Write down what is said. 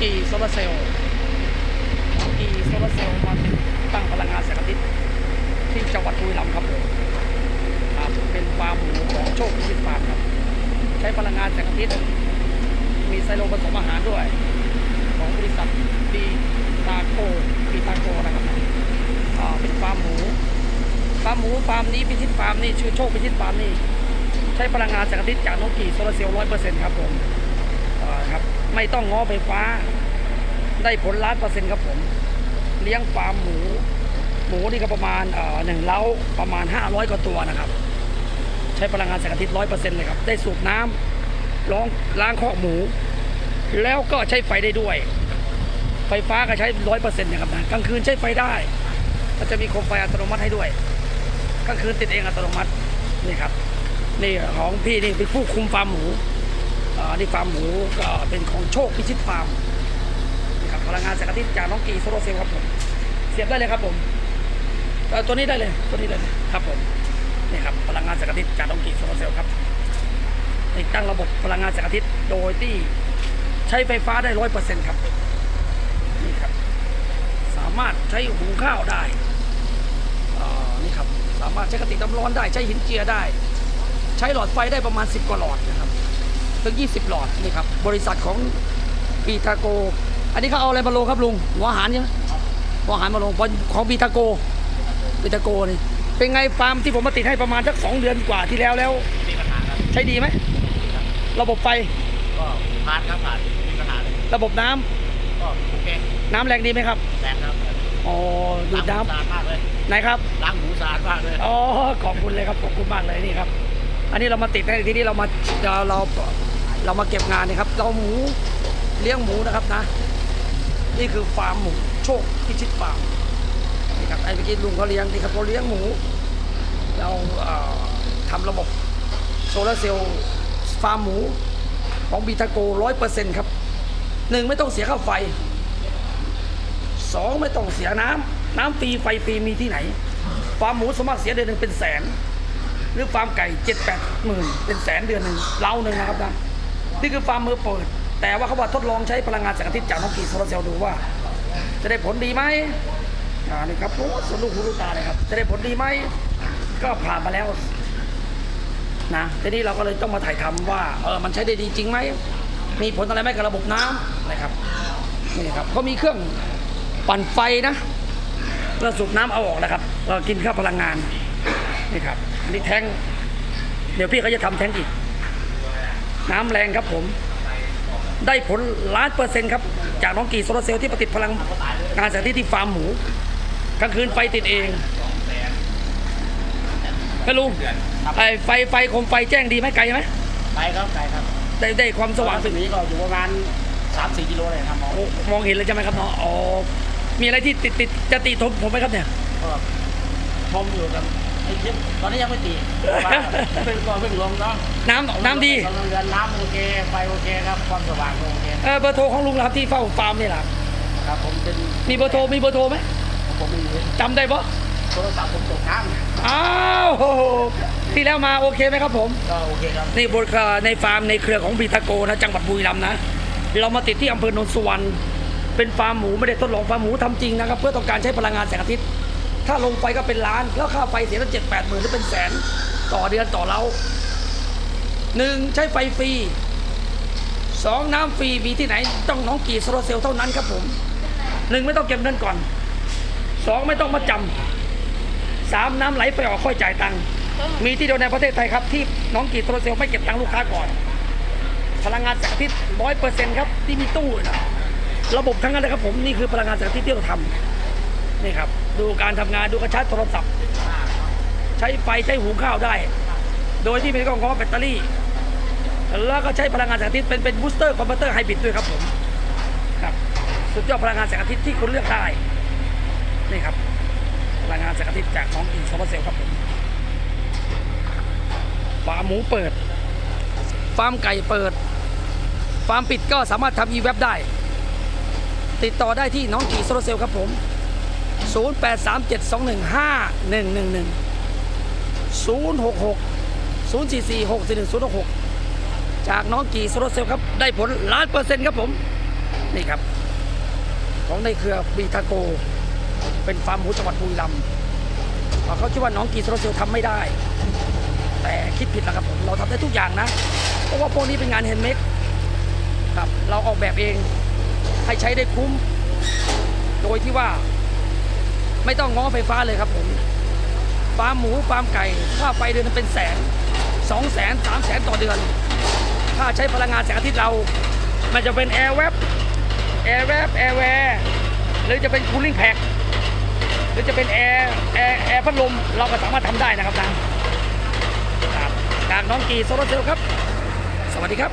กีโซลาร์เซลล์กีโซลาร์เซลล์มาติดตั้งพลังงานแสงอาทิตย์ที่จังหวัดบุรีรัมย์ครับผมครับเป็นฟาร์มหมูของโชคพิชิตฟาร์มครับ ใช้พลังงานแสงอาทิตย์มีไซโลผสมอาหารด้วย ของบริษัทปีตาโกปีตาโกนะครับเป็นฟาร์มหมูฟาร์มหมูฟาร์มนี้พิชิตฟาร์มนี่ชื่อโชคพิชิตฟาร์มนี่ใช้พลังงานแสงอาทิตย์จากนกกีโซลาร์เซลล์ร้อยเปอร์เซ็นต์ครับผมครับไม่ต้องง้อไฟฟ้า ได้ผลล้านเปอร์เซ็นต์ครับผม เลี้ยงฟาร์มหมู หมูนี่ก็ประมาณหนึ่งเล้าประมาณ 500 กว่าตัวนะครับ ใช้พลังงานแสงอาทิตย์ร้อยเปอร์เซ็นต์เลยครับ ได้สูบน้ำล้องล้างคอกหมู แล้วก็ใช้ไฟได้ด้วย ไฟฟ้าก็ใช้ร้อยเปอร์เซ็นต์นะครับนะกลางคืนใช้ไฟได้ก็จะมีโคมไฟอัตโนมัติให้ด้วยกลางคืนติดเองอัตโนมัตินี่ครับนี่ของพี่นี่เป็นผู้คุมฟาร์มหมูอ่านี่ฟาร์มหมูก็เป็นของโชคพิชิตฟาร์ม พลังงานแสงอาทิตย์จากน้องกีโซลาเซลล์ครับผมเสียบได้เลยครับผมตัวนี้ได้เลยตัวนี้ได้เลยครับผมนี่ครับพลังงานแสงอาทิตย์จากน้องกีโซลาเซลล์ครับติดตั้งระบบพลังงานแสงอาทิตย์โดยที่ใช้ไฟฟ้าได้ร้อยเปอร์เซ็นต์ครับนี่ครับ สามารถใช้หุงข้าวได้นี่ครับสามารถใช้กระติกน้ำร้อนได้ใช้หินเจียได้ ใช้หลอดไฟได้ประมาณ 10 กว่าหลอดนะครับถึง 20 หลอดนี่ครับบริษัทของปีทาโก อันนี้เขาเอาอะไรมาลงครับลุงหัวอาหารใช่ไหมหัวอาหารมาลงของปีทาโกปีทาโกนี่เป็นไงฟาร์มที่ผมมาติดให้ประมาณสักสองเดือนกว่าที่แล้วแล้วมีปัญหาครับใช้ดีไหมระบบไฟก็ผ่านครับผ่านมีปัญหาเลยระบบน้ำก็โอเคน้ำแรงดีไหมครับแรงครับอ๋อดูดล้างหมูน้ำสะอาดมากเลยไหนครับล้างหมูสะอาดมากเลยอ๋อขอบคุณเลยครับขอบคุณมากเลยนี่ครับ อันนี้เรามาติดในที่นี้เรามาเราเราเรามาเก็บงานนะครับ เราหมูเลี้ยงหมูนะครับนะ นี่คือฟาร์มหมูโชคพิชิตฟาร์มนี่ครับไอ้เมื่อกี้ลุงเขาเลี้ยงนี่ครับเขาเลี้ยงหมูเราทำระบบโซลาเซลล์ฟาร์มหมูของบีทาโกร้อยเปอร์เซ็นต์ครับหนึ่งไม่ต้องเสียค่าไฟสองไม่ต้องเสียน้ำน้ำฟรีไฟฟรีมีที่ไหน ฟาร์มหมูสามารถเสียเดือนหนึ่งเป็นแสน หรือฟาร์มไก่เจ็ดแปดหมื่นเป็นแสนเดือนหนึ่งเล้าหนึ่งนะครับนะนี่คือฟาร์มมือเปิด แต่ว่าเขาว่าทดลองใช้พลังงานแสงอาทิตย์จากน้องกีโซลาร์เซลล์ดูว่า จะได้ผลดีไหมอ่านี่ครับโอ้สนุกหูลูกตาเลยครับ จะได้ผลดีไหมก็ผ่านมาแล้วนะทีนี้เราก็เลยต้องมาถ่ายทำว่าเออมันใช้ได้ดีจริงไหมมีผลอะไรไหมกับระบบน้ำนะครับนี่ครับเขามีเครื่องปั่นไฟนะแล้วสูบน้ำเอาออกนะครับเรากินข้าพลังงานนี่ครับอันนี้แทงเดี๋ยวพี่เขาจะทำแทงอีกน้ำแรงครับผม ได้ผลล้านเปอร์เซ็นต์ครับ จากน้องกีโซลาร์เซลล์ที่ประติดพลังงานแสงอาทิตย์ที่ฟาร์มหมูกลางคืนไฟติดเองไม่ลุงไอไฟไฟโคมไฟแจ้งดีไหมไกลไหมไปครับไปครับ ได้ได้ความสว่างตึสุกดนี้ก็อยู่ประมาณ3-4กิโลเลยครับมองโอ้มองเห็นเลยใช่ไหมครับเนาะอ๋อมีอะไรที่ติดติดจะติทมผมไหมครับเนี่ยก็ชมอยู่กับไอ้ชิป ตอนนี้ยังไม่ตีเพราะว่าเพิ่งก็เพิ่งลงเนาะน้ำน้ำดีกำลังเรือนน้ำโอเคไฟโอเคครับความสว่างก็โอเคเออเบอร์โทรของลุงนะครับที่เฝ้าฟาร์มนี่แหละครับผมเป็นมีเบอร์โทรมีเบอร์โทรไหมผมมีจำได้ปะโทรศัพท์ผมตกค้างอ้าวโอ้โหที่แล้วมาโอเคไหมครับผมก็โอเคครับนี่บริการในฟาร์มในเครือของบีทาโกนะจังหวัดบุรีรัมย์นะเรามาติดที่อำเภอโนนสุวรรณเป็นฟาร์มหมูไม่ได้ทดลองฟาร์มหมูทำจริงนะครับ เพื่อต้องการใช้พลังงานแสงอาทิตย์ ถ้าลงไฟก็เป็นล้าน แล้วค่าไฟเสียตั้งเจ็ดแปดหมื่นหรือเป็นแสน ต่อเดือนต่อเราหนึ่งใช้ไฟฟรีสองน้ำฟรีมีที่ไหน ต้องน้องกีโซลาเซลล์เท่านั้นครับผมหนึ่งไม่ต้องเก็บเงินก่อนสองไม่ต้องมาจำสามน้ำไหลไปออกค่อยจ่ายตังค์มีที่เดียวในประเทศไทยครับ ที่น้องกีโซลาเซลล์ไม่เก็บตังค์ลูกค้าก่อน พลังงานแสงอาทิตย์ร้อยเปอร์เซ็นต์ครับที่มีตู้นะระบบทั้งนั้นเลยครับผมนี่คือพลังงานแสงอาทิตย์ที่เราทำ นี่ครับ ดูการทำงานดูกระชาร์จโทรศัพท์ ใช้ไฟใช้หุงข้าวได้ โดยที่ไม่ต้องง้อแบตเตอรี่ แล้วก็ใช้พลังงานแสงอาทิตย์เป็นเป็นบูสเตอร์คอมพิวเตอร์ไฮบริดด้วยครับผมครับสุดยอดพลังงานแสงอาทิตย์ที่คุณเลือกได้นี่ครับพลังงานแสงอาทิตย์จากน้องกีโซลาร์เซลล์ครับผมฟาร์มหมูเปิด ฟาร์มไก่เปิด ฟาร์มปิดก็สามารถทำอีเว็บได้ ติดต่อได้ที่น้องกีโซลาร์เซลล์ครับผม 0837215111 066 044 641 066 จากน้องกีโซลาร์เซลครับ ได้ผลล้านเปอร์เซ็นต์ครับผม นี่ครับ ของในเครือบีทาโก เป็นฟาร์มหูจังหวัดบุรีรัมย์อ่าเขาคิดว่าน้องกีโซโลเซลทำไม่ได้ แต่คิดผิดแล้วครับผม เราทำได้ทุกอย่างนะ เพราะว่าพวกนี้เป็นงานแฮนด์เมดครับ เราออกแบบเองให้ใช้ได้คุ้ม โดยที่ว่า ไม่ต้องง้อไฟฟ้าเลยครับผมฟาร์มหมูฟาร์มไก่ค่าไฟเดือนเป็นแสนสองแสนสามแสนต่อเดือนถ้าใช้พลังงานแสงอาทิตย์เรา มันจะเป็นแอร์แวบแอร์แวบแอร์แวร์หรือจะเป็นคูลิ่งแพ็คหรือจะเป็นแอร์แอร์แอร์พัดลมเราก็สามารถทำได้นะครับนะครับจากน้องกีโซโลเซลครับ สวัสดีครับ